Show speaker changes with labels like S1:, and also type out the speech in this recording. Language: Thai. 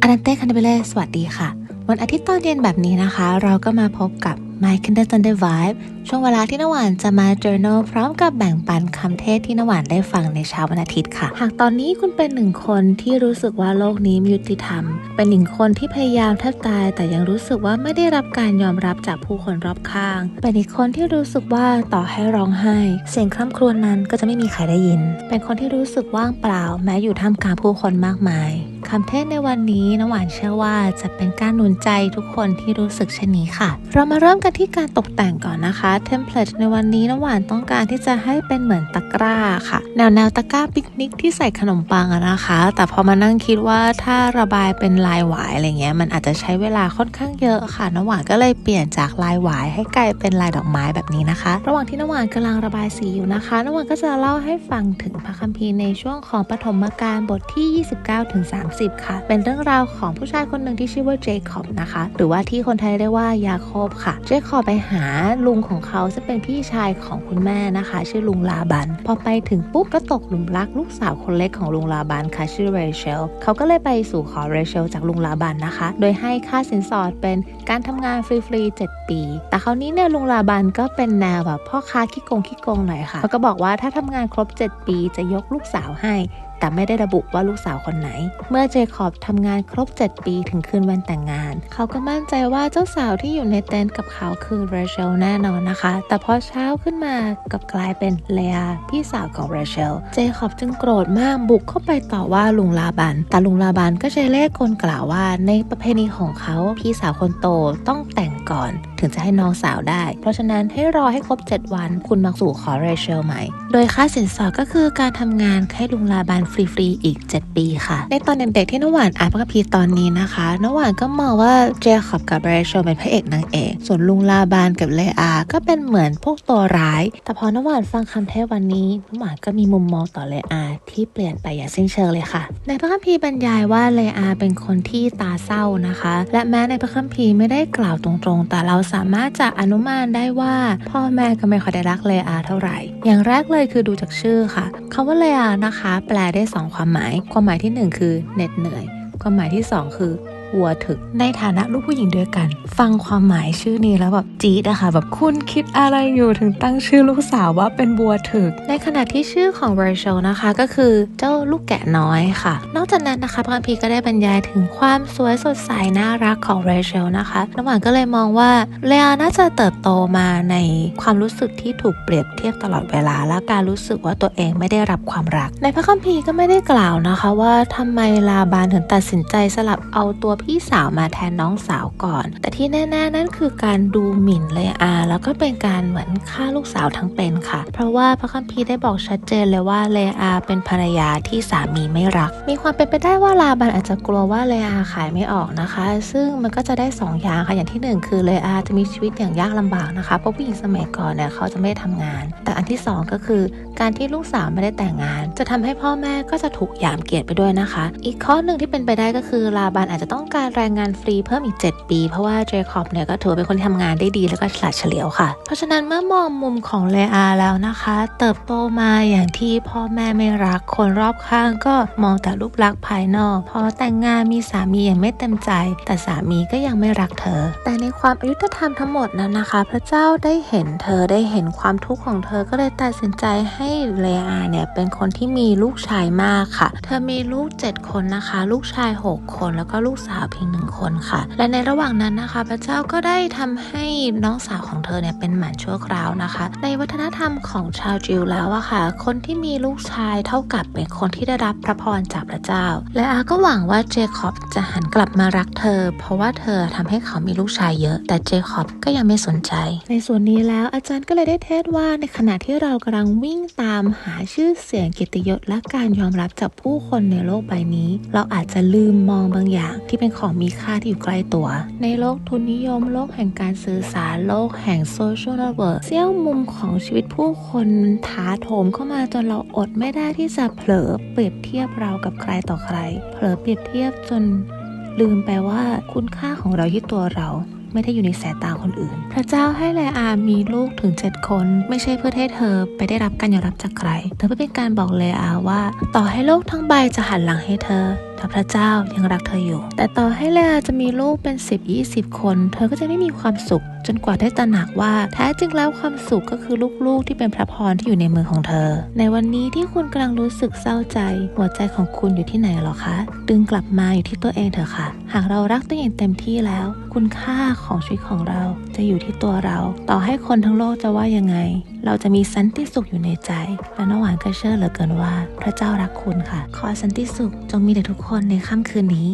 S1: อารันเต้คันเดเบเล่สวัสดีค่ะ วันอาทิตย์ตอนเย็นแบบนี้นะคะ เราก็มาพบกับ My Kinder Thunder Vibe ช่วงเวลาที่นวานจะมา journal พร้อมกับแบ่งปันคำเทศที่นวานได้ฟังในเช้าวันอาทิตย์ค่ะ หากตอนนี้คุณเป็นหนึ่งคนที่รู้สึกว่าโลกนี้ม่ยุติธรรม เป็นหนึ่งคนที่พยายามแทบตาย แต่ยังรู้สึกว่าไม่ได้รับการยอมรับจากผู้คนรอบข้าง เป็นอีกคนที่รู้สึกว่าต่อให้ร้องไห้ เสียงคร่ำครวญนั้นก็จะไม่มีใครได้ยิน เป็นคนที่รู้สึกว่างเปล่า แม้อยู่ท่ามกลางผู้คนมากมาย คำเทศในวันนี้น้ำหวานเชื่อว่าจะเป็นการหนุนใจทุกคนที่รู้สึกเช่นนี้ค่ะ เรามาเริ่มกันที่การตกแต่งก่อนนะคะเทมเพลตในวันนี้น้ำหวานต้องการที่จะให้เป็นเหมือนตะกร้าค่ะ แนวแนวตะกร้าปิกนิกที่ใส่ขนมปังอะนะคะ แต่พอมานั่งคิดว่าถ้าระบายเป็นลายหวายอะไรเงี้ยมันอาจจะใช้เวลาค่อนข้างเยอะค่ะน้ำหวานก็เลยเปลี่ยนจากลายหวาย ให้กลายเป็นลายดอกไม้แบบนี้นะคะ ระหว่างที่น้ำหวานกำลังระบายสีอยู่นะคะน้ำหวานก็จะเล่าให้ฟังถึงพระคัมภีร์ในช่วงของปฐมกาลบทที่ 29ถึง30 ค่ะ เป็นเรื่องราวของผู้ชายคนหนึ่งที่ชื่อว่าเจคอบนะคะ หรือว่าที่คนไทยเรียกว่ายาโคบค่ะ เจคอบไปหาลุงของเขาซึ่งเป็นพี่ชายของคุณแม่นะคะ ชื่อลุงลาบัน พอไปถึงปุ๊บก็ตกหลุมรักลูกสาวคนเล็กของลุงลาบันค่ะชื่อเรเชลเขาก็เลยไปสู่ขอเรเชลจากลุงลาบันนะคะ โดยให้ค่าสินสอดเป็นการทำงานฟรีๆ7ปี แต่คราวนี้เนี่ยลุงลาบันก็เป็นแนวแบบพ่อค้าขี้โกงขี้โกงหน่อยค่ะเขาก็บอกว่าถ้าทำงานครบ 7 ปีจะยกลูกสาวให้ แต่ไม่ได้ระบุว่าลูกสาวคนไหน เมื่อเจคอบทำงานครบ 7 ปีถึงคืนวันแต่งงาน เขาก็มั่นใจว่าเจ้าสาวที่อยู่ในเต็นท์กับเขาคือเรเชลแน่นอนนะคะ แต่พอเช้าขึ้นมากับกลายเป็นเลอาพี่สาวของเรเชล เจคอบจึงโกรธมากบุกเข้าไปต่อว่าลุงลาบัน แต่ลุงลาบันก็ใช้เล่ห์กลกล่าวว่า ในประเพณีของเขาพี่สาวคนโตต้องแต่งก่อน ถึงจะให้น้องสาวได้ เพราะฉะนั้นให้รอให้ครบ 7 วัน คุณมาสู่ขอเรเชลใหม่ โดยค่าสินสอดก็คือการทำงานให้ลุงลาบันฟรีๆอีก 7 ปีค่ะ ในตอนเด็กๆที่น้ำหวานอ่านพระคัมภีร์ตอนนี้นะคะน้ำหวานก็มองว่าเจคอบกับเรเชลเป็นพระเอกนางเอกส่วนลุงลาบานกับเลอา ก็เป็นเหมือนพวกตัวร้าย แต่พอน้ำหวานฟังคำเทศวันนี้น้ำหวานก็มีมุมมองต่อเลอาที่เปลี่ยนไปอย่างสิ้นเชิงเลยค่ะ ในพระคัมภีร์บรรยายว่าเลอาเป็นคนที่ตาเศร้านะคะ และแม้ในพระคัมภีร์ไม่ได้กล่าวตรงๆ แต่เราสามารถจะอนุมานได้ว่า พ่อแม่ก็ไม่ค่อยได้รักเลอาเท่าไหร่ อย่างแรกเลยคือดูจากชื่อค่ะคำว่าเลอานะคะ แปลได้สองความหมาย ความหมายที่หนึ่งคือเหน็ดเหนื่อย ความหมายที่สองคือ วัวถึกในฐานะลูกผู้หญิงด้วยกัน ฟังความหมายชื่อนี้แล้วแบบจี๊ดอะค่ะ แบบคุณคิดอะไรอยู่ถึงตั้งชื่อลูกสาวว่าเป็นบัวถึก ในขณะที่ชื่อของเรเชลนะคะ ก็คือเจ้าลูกแกะน้อยค่ะ นอกจากนั้นนะคะพระคัมภีร์ก็ได้บรรยายถึงความสวยสดใสน่ารักของเรเชลนะคะน้ำหวานก็เลยมองว่าเลอาน่าจะเติบโตมาในความรู้สึกที่ถูกเปรียบเทียบตลอดเวลา และการรู้สึกว่าตัวเองไม่ได้รับความรัก ในพระคัมภีร์ก็ไม่ได้กล่าวนะคะ ว่าทำไมลาบานถึงตัดสินใจสลับเอาตัวพี่สาวมาแทนน้องสาวก่อน แต่ที่แน่ๆนั่นคือการดูหมิ่นเลยอาแล้วก็เป็นการเหมือนฆ่าลูกสาวทั้งเป็นค่ะ เพราะว่าพระคัมภีร์ได้บอกชัดเจนเลยว่าเลอาเป็นภรรยาที่สามีไม่รัก มีความเป็นไปได้ว่าลาบันอาจจะกลัวว่าเลอาขายไม่ออกนะคะ ซึ่งมันก็จะได้สองอย่างค่ะอย่างที่หนึ่งคือเลอาจะมีชีวิตอย่างยากลำบากนะคะเพราะผู้หญิงสมัยก่อนเนี่ยเขาจะไม่ได้ทำงาน แต่อันที่สองก็คือ การที่ลูกสาวไม่ได้แต่งงาน จะทำให้พ่อแม่ก็จะถูกหยามเกียรติไปด้วยนะคะ อีกข้อหนึ่งที่เป็นไปได้ก็คือลาบันอาจจะต้องการแรงงานฟรีเพิ่มอีก 7 ปี เพราะว่าเจคอบเนี่ยก็ถือเป็นคนที่ทำงานได้ดีแล้วก็ฉลาดเฉลียวค่ะ เพราะฉะนั้นเมื่อมองมุมของเลอาแล้วนะคะ เติบโตมาอย่างที่พ่อแม่ไม่รักคนรอบข้างก็มองแต่รูปลักษณ์ภายนอกพอแต่งงานมีสามีอย่างไม่เต็มใจ แต่สามีก็ยังไม่รักเธอ แต่ในความอายุธรรมทั้งหมดนั้นนะคะ พระเจ้าได้เห็นเธอได้เห็นความทุกข์ของเธอก็เลยตัดสินใจให้เลอาเนี่ยเป็นคนที่มีลูกชายมากค่ะ เธอมีลูก 7 คนนะคะ ลูกชาย 6 คนแล้วก็ลูกสาวเพียงหนึ่งคนค่ะ และในระหว่างนั้นนะคะ พระเจ้าก็ได้ทำให้น้องสาวของเธอเนี่ยเป็นหมันชั่วคราวนะคะ ในวัฒนธรรมของชาวจิวแล้วอะค่ะ คนที่มีลูกชายเท่ากับเป็นคนที่ได้รับพระพรจากพระเจ้า และอาก็หวังว่าเจคอบจะหันกลับมารักเธอ เพราะว่าเธอทำให้เขามีลูกชายเยอะ แต่เจคอบก็ยังไม่สนใจ ในส่วนนี้แล้วอาจารย์ก็เลยได้เทศว่าในขณะที่เรากำลังวิ่งตามหาชื่อเสียงเกียรติยศและการยอมรับจากผู้คนในโลกใบนี้ เราอาจจะลืมมองบางอย่างที่เป็นของมีค่าที่อยู่ใกล้ตัว ในโลกทุนนิยมโลกแห่งการสื่อสารโลกแห่งโซเชียลเน็ตเวิร์กเสี้ยวมุมของชีวิตผู้คนถาโถมเข้ามาจนเราอดไม่ได้ที่จะเผลอเปรียบเทียบเรากับใครต่อใคร เผลอเปรียบเทียบจนลืมไปว่าคุณค่าของเราที่ตัวเราไม่ได้อยู่ในสายตาคนอื่น พระเจ้าให้ไลอามีลูกถึง 7 คน ไม่ใช่เพื่อให้เธอไปได้รับการยอมรับจากใคร แต่เพื่อเป็นการบอกเลอาว่า ต่อให้โลกทั้งใบจะหันหลังให้เธอ และพระเจ้ายังรักเธออยู่ แต่ต่อให้เลอาจะมีลูกเป็น 10 20 คน เธอก็จะไม่มีความสุข จนกว่าได้ตระหนักว่าแท้จริงแล้วความสุขก็คือลูกๆ ที่เป็นพระพรที่อยู่ในมือของเธอ ในวันนี้ที่คุณกำลังรู้สึกเศร้าใจ หัวใจของคุณอยู่ที่ไหนหรอคะ ดึงกลับมาอยู่ที่ตัวเองเถอะค่ะ หากเรารักตัวเองเต็มที่แล้ว คุณค่าของชีวิตของเราจะอยู่ที่ตัวเรา ต่อให้คนทั้งโลกจะว่ายังไง เราจะมีสันติสุขอยู่ในใจ และน้ำหวานก็เชื่อเหลือเกินว่า พระเจ้ารักคุณค่ะ ขอสันติสุขจงมีแด่ทุกคนในค่ำคืนนี้